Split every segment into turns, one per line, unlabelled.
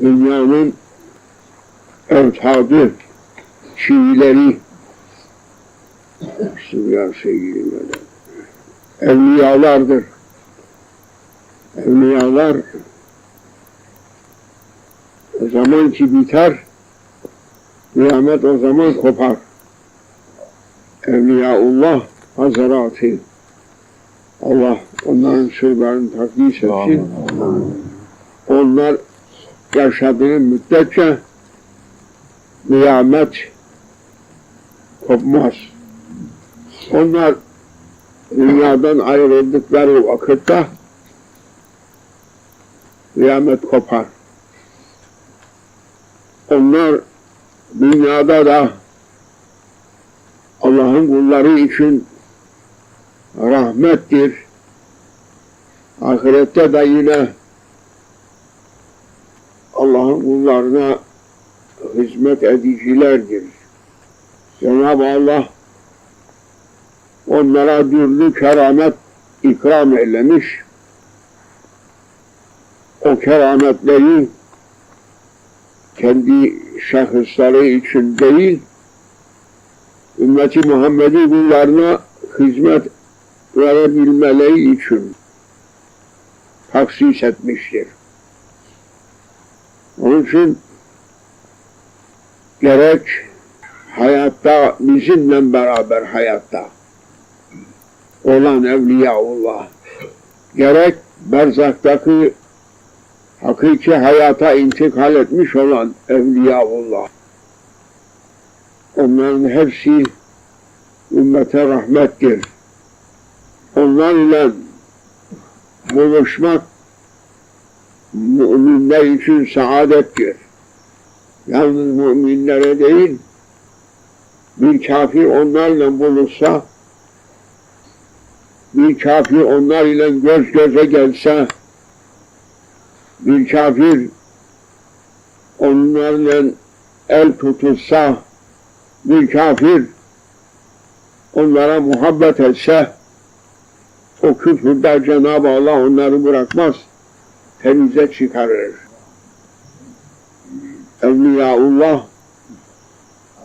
dünyanın evtadı, çivileri, Bismillahirrahmanirrahim. Evliyalardır. Evliyalar o zaman ki biter, kıyamet o zaman kopar. Evliyaullah Hazretı. Allah onların sırlarını takdis etsin. Onlar yaşadığı müddetçe kıyamet kopmaz. Onlar dünyadan ayrıldıkları vakitte kıyamet kopar. Onlar dünyada da Allah'ın kulları için rahmettir. Ahirette de yine kullarına hizmet edicilerdir. Cenab-ı Allah onlara türlü keramet ikram eylemiş. O kerametleri kendi şahısları için değil, ümmeti Muhammed'i kullarına hizmet verebilmeleri için taksis etmiştir. Onun için gerek hayatta bizimle beraber hayatta olan Evliyaullah gerek berzaktaki hakiki hayata intikal etmiş olan Evliyaullah onların hepsi ümmete rahmettir. Onlar ile buluşmak müminler için saadettir. Yalnız müminlere değil, bir kafir onlarla buluşsa, bir kafir onlar ile göz göze gelse, bir kafir onlarla el tutulsa, bir kafir onlara muhabbet etse, o küfürde Cenab-ı Allah onları bırakmaz, temize çıkarır. Evliyaullah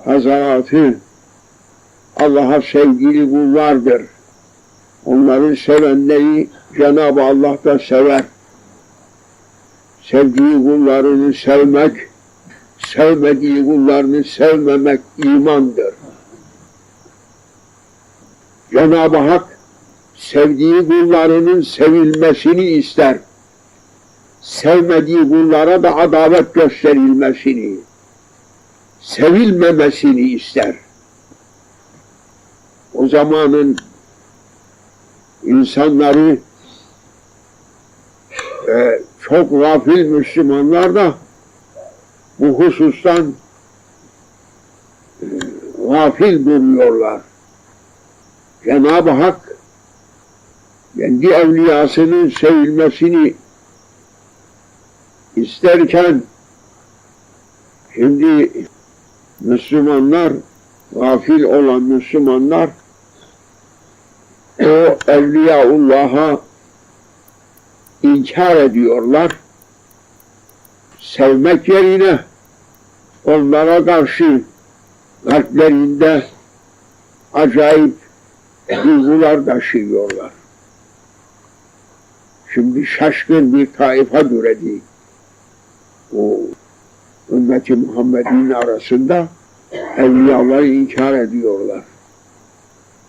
Hazretleri Allah'a sevgili kullardır. Onların sevenleri Cenab-ı Allah da sever. Sevdiği kullarını sevmek, sevmediği kullarını sevmemek imandır. Cenab-ı Hak sevdiği kullarının sevilmesini ister. Sevmediği kullara da adalet gösterilmesini, sevilmemesini ister. O zamanın insanları e, çok gafil Müslümanlar da bu husustan e, gafil duruyorlar. Cenab-ı Hak kendi evliyasının sevilmesini isterken şimdi Müslümanlar, gafil olan Müslümanlar o Evliyaullah'a inkar ediyorlar. Sevmek yerine onlara karşı kalplerinde acayip duygular taşıyorlar. Şimdi şaşkın bir taifa türedi. O ümmeti Muhammed'in arasında evliyaları inkar ediyorlar.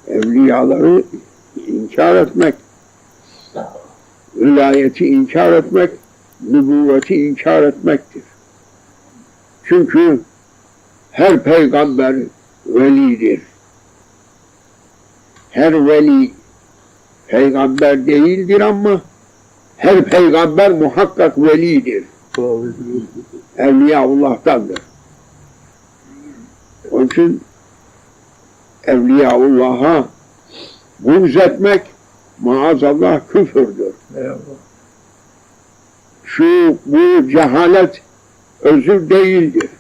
Evliyaları inkar etmek, vilayeti inkar etmek, nübüvveti inkar etmektir. Çünkü her peygamber velidir. Her veli peygamber değildir ama her peygamber muhakkak velidir. Evliyaullah'tandır. Onun için Evliyaullah'a buğz etmek maazallah küfürdür. Şu bu cehalet özür değildir.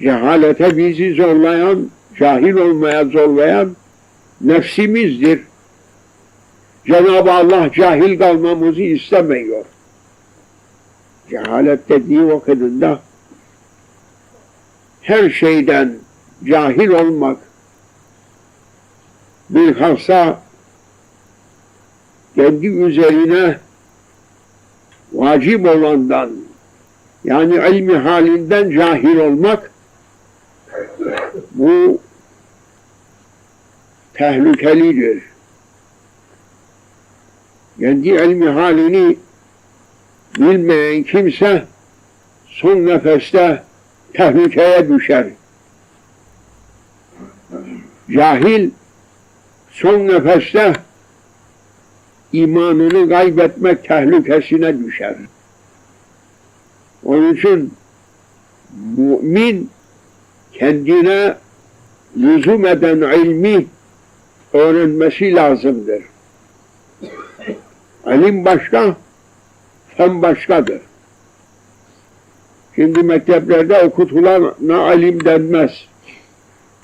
Cehalete bizi zorlayan, cahil olmaya zorlayan nefsimizdir. Cenab-ı Allah cahil kalmamızı istemiyor. Cehalet dediği vakitinde her şeyden cahil olmak bilhassa kendi üzerine vacip olandan yani ilmi halinden cahil olmak bu tehlikelidir. Kendi ilmi halini bilmeyen kimse son nefeste tehlikeye düşer. Cahil son nefeste imanını kaybetmek tehlikesine düşer. Onun için mümin kendine lüzum eden ilmi öğrenmesi lazımdır. İlim başka, fen başkadır. Şimdi mekteplerde okutulana ilim denmez.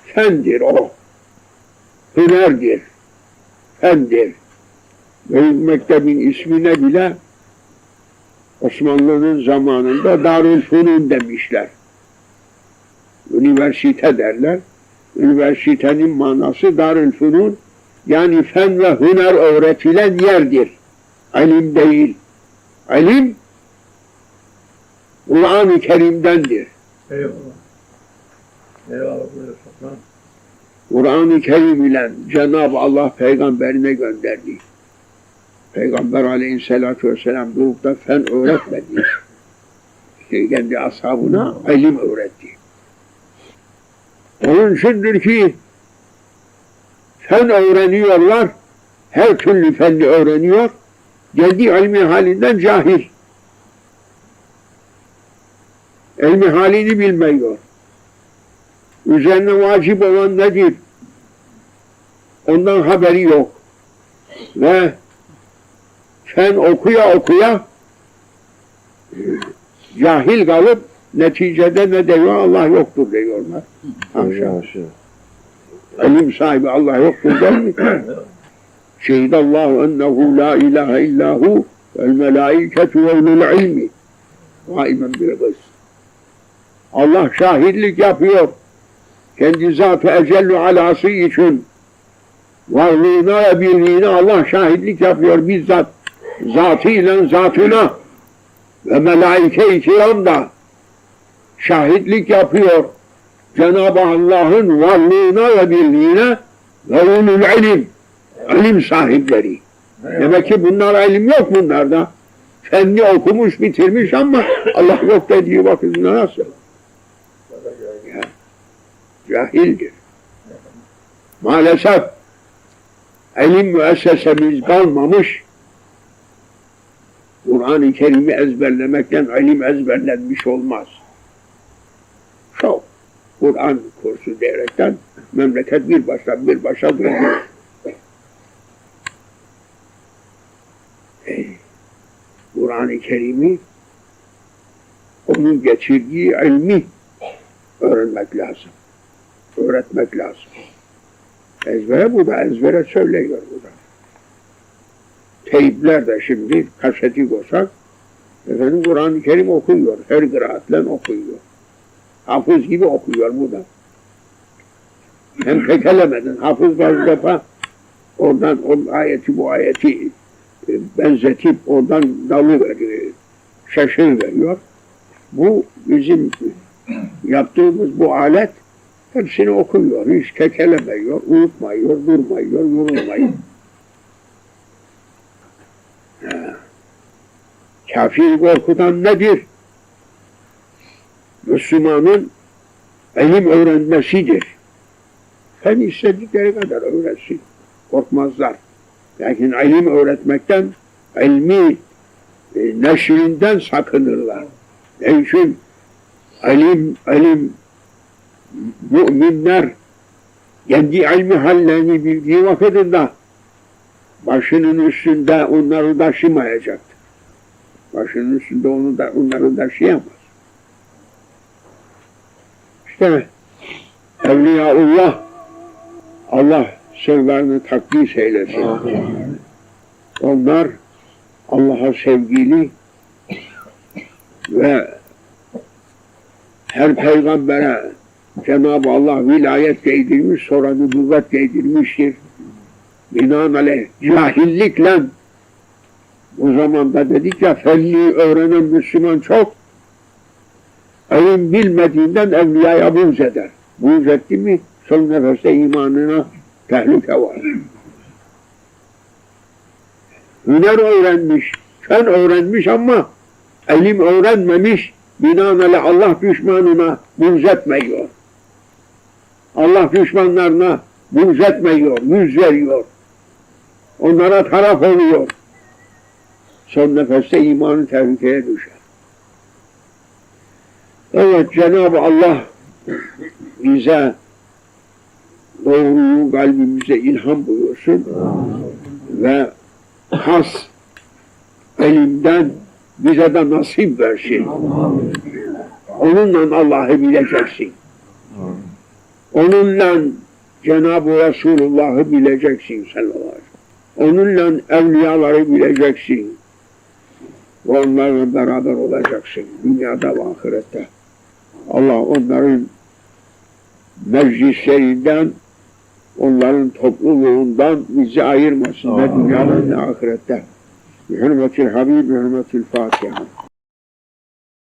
Fendir o. Hünerdir. Fendir. Büyük mektebin ismine bile Osmanlı'nın zamanında Darülfünun demişler. Üniversite derler. Üniversitenin manası Darülfünun yani fen ve hüner öğretilen yerdir. İlim değil. İlim Kur'an-ı Kerim'dendir.
Eyvallah. Eyvallah.
Kur'an-ı Kerim ile Cenab-ı Allah peygamberine gönderdi. Peygamber aleyhissalatü vesselam durup da fen öğretmedi. İşte kendi ashabına ilim öğretti. Onun içindir ki fen öğreniyorlar, her türlü fenni öğreniyor, kendi ilmi halinden cahil. ilmi halini bilmiyor. Üzerine vacip olan nedir? Ondan haberi yok. Ve fen okuya okuya cahil kalıp neticede ne diyor? Allah yoktur diyorlar. Haşa. İlim sahibi Allah yoktur der mi? Ennehu la ilahe illahu vel melaiketu ve ulul ilmi. Vaimen bir kız. Allah şahitlik yapıyor. Kendi zatı ecellu alası için varlığına ve birliğine Allah şahitlik yapıyor bizzat zatıyla zatına ve melaike-i kiram da şahitlik yapıyor. Cenab-ı Allah'ın varlığına ve birliğine ve ulul ilim ilim sahipleri. Demek ki bunlar ilim yok bunlarda. Kendi okumuş bitirmiş ama Allah yok dediği vakitinde nasıl? cahildir. Maalesef ilim müessesemiz kalmamış. Kur'an-ı Kerim'i ezberlemekten ilim ezberlenmiş olmaz. Çok. Kur'an kursu diyerekten memleket bir başa bir başa duruyor. Kur'an-ı Kerim'i onun getirdiği ilmi öğrenmek lazım öğretmek lazım. Ezbere bu da ezbere söylüyor bu da. Teyipler de şimdi kaseti koysak efendim Kur'an-ı Kerim okuyor. Her kıraatle okuyor. Hafız gibi okuyor bu da. Hem tekelemedin. Hafız bazı defa oradan o ayeti bu ayeti benzetip oradan dalı veriyor. Şaşır veriyor. Bu bizim yaptığımız bu alet Hepsini okuyor, hiç kekelemiyor, unutmuyor, durmuyor, yorulmuyor. Kafir korkudan nedir? Müslümanın ilim öğrenmesidir. Fen istedikleri kadar öğrensin. Korkmazlar. Lakin ilim öğretmekten, ilmi e, neşrinden sakınırlar. Çünkü ilim, ilim müminler kendi ilmi hallerini bildiği vakitinde başının üstünde onları taşımayacaktır. Başının üstünde onu da, onları taşıyamaz. İşte Evliyaullah Allah sırlarını takdis eylesin. Onlar Allah'a sevgili Ve her peygambere Cenab-ı Allah vilayet giydirmiş, sonra nübüvvet giydirmiştir. Binaenaleyh cahillikle o zaman da dedik ya felli öğrenen Müslüman çok. Evin bilmediğinden evliyaya buğz eder. Buğz etti mi son nefeste imanına tehlike var. Hüner öğrenmiş, fen öğrenmiş ama elim öğrenmemiş, binaenaleyh Allah düşmanına buğz etmiyor. Allah düşmanlarına buğz etmiyor, yüz veriyor. Onlara taraf oluyor. Son nefeste imanı tehlikeye düşer. Evet Cenab-ı Allah bize doğruyu kalbimize ilham buyursun ve has elimden bize de nasip versin. Onunla Allah'ı bileceksin. Onunla Cenab-ı Resulullah'ı bileceksin sallallahu aleyhi ve. Onunla evliyaları bileceksin. Ve onlarla beraber olacaksın. Dünyada ve ahirette. Allah onların meclislerinden, onların topluluğundan bizi ayırmasın. Ne dünyada ne ahirette. Bi hürmetil Habib, bi hürmetil Fatiha.